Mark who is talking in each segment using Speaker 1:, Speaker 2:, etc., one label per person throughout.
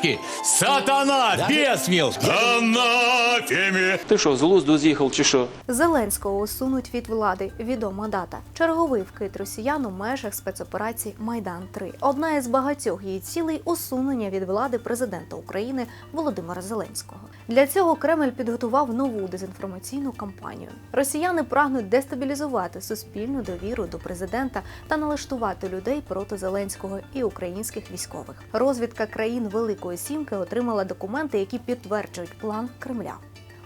Speaker 1: по-украински «Сатана, бесмил, анафеме».
Speaker 2: Ти що, з глузду з'їхав чи що?
Speaker 3: Зеленського усунуть від влади. Відома дата. Черговий вкид росіян у межах спецоперації Майдан 3 Одна із багатьох її цілей усунення від влади президента України Володимира Зеленського. Для цього Кремль підготував нову дезінформаційну кампанію. Росіяни прагнуть дестабілізувати суспільну довіру до президента та налаштувати людей проти Зеленського і українських військових. Розвідка країн Великої Сімки отримала документи, які підтверджують план Кремля.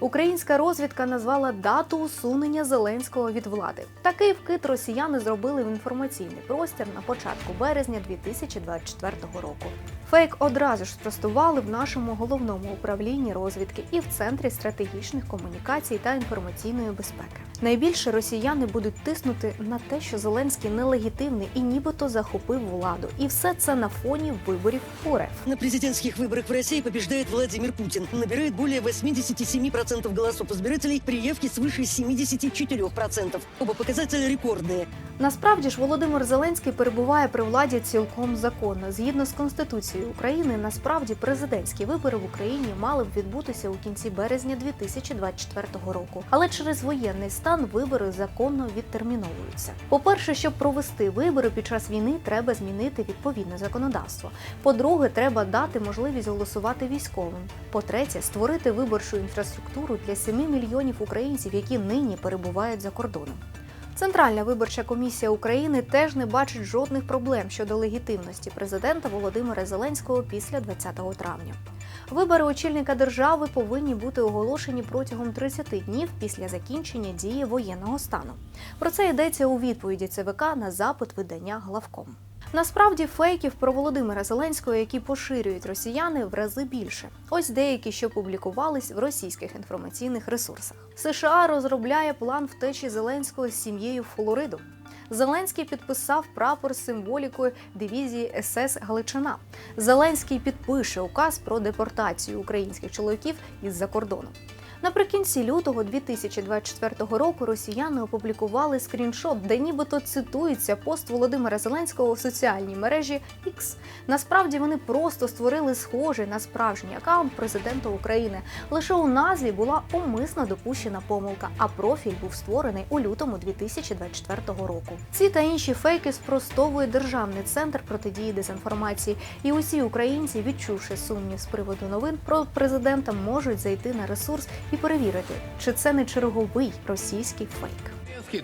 Speaker 3: Українська розвідка назвала дату усунення Зеленського від влади. Такий вкид росіяни зробили в інформаційний простір на початку березня 2024 року. Фейк одразу ж спростували в нашому головному управлінні розвідки і в центрі стратегічних комунікацій та інформаційної безпеки. Найбільше росіяни будуть тиснути на те, що Зеленський нелегітимний і нібито захопив владу, і все це на фоні виборів у РФ.
Speaker 4: На президентских выборах в России побеждает Владимир Путин. Набирает более 87% голосов избирателей при явке свыше 74%. Оба показателя рекордные.
Speaker 3: Насправді ж Володимир Зеленський перебуває при владі цілком законно. Згідно з Конституцією України, насправді президентські вибори в Україні мали б відбутися у кінці березня 2024 року. Але через воєнний стан вибори законно відтерміновуються. По-перше, щоб провести вибори під час війни, треба змінити відповідне законодавство. По-друге, треба дати можливість голосувати військовим. По-третє, створити виборчу інфраструктуру для 7 мільйонів українців, які нині перебувають за кордоном. Центральна виборча комісія України теж не бачить жодних проблем щодо легітимності президента Володимира Зеленського після 20 травня. Вибори очільника держави повинні бути оголошені протягом 30 днів після закінчення дії воєнного стану. Про це йдеться у відповіді ЦВК на запит видання главком. Насправді фейків про Володимира Зеленського, які поширюють росіяни, в рази більше. Ось деякі, що публікувались в російських інформаційних ресурсах. США розробляє план втечі Зеленського з сім'єю в Флориду. Зеленський підписав прапор з символікою дивізії СС Галичина. Зеленський підпише указ про депортацію українських чоловіків із-за кордону. Наприкінці лютого 2024 року росіяни опублікували скріншот, де нібито цитується пост Володимира Зеленського в соціальній мережі X. Насправді вони просто створили схожий на справжній аккаунт президента України. Лише у назві була умисно допущена помилка, а профіль був створений у лютому 2024 року. Ці та інші фейки спростовує державний центр протидії дезінформації, і усі українці, відчувши сумнів з приводу новин про президента, можуть зайти на ресурс і перевірити, чи це не черговий російський фейк.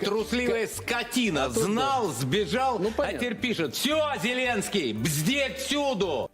Speaker 1: Трусливая скотина, знал, сбежал,
Speaker 2: Ну,
Speaker 1: а теперь пишет «Все, Зеленский, бздеть всюду!»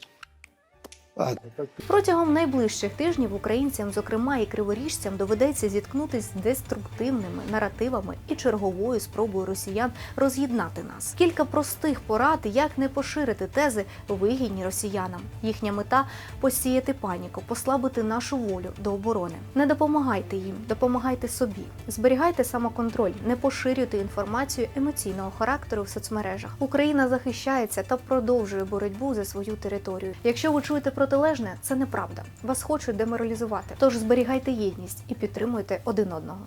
Speaker 3: Протягом найближчих тижнів українцям, зокрема і криворіжцям, доведеться зіткнутися з деструктивними наративами і черговою спробою росіян роз'єднати нас. Кілька простих порад, як не поширити тези вигідні росіянам. Їхня мета посіяти паніку, послабити нашу волю до оборони. Не допомагайте їм, допомагайте собі. Зберігайте самоконтроль, не поширюйте інформацію емоційного характеру в соцмережах. Україна захищається та продовжує боротьбу за свою територію. Якщо ви чуєте протилежне, це неправда. Вас хочуть деморалізувати. Тож зберігайте єдність і підтримуйте один одного.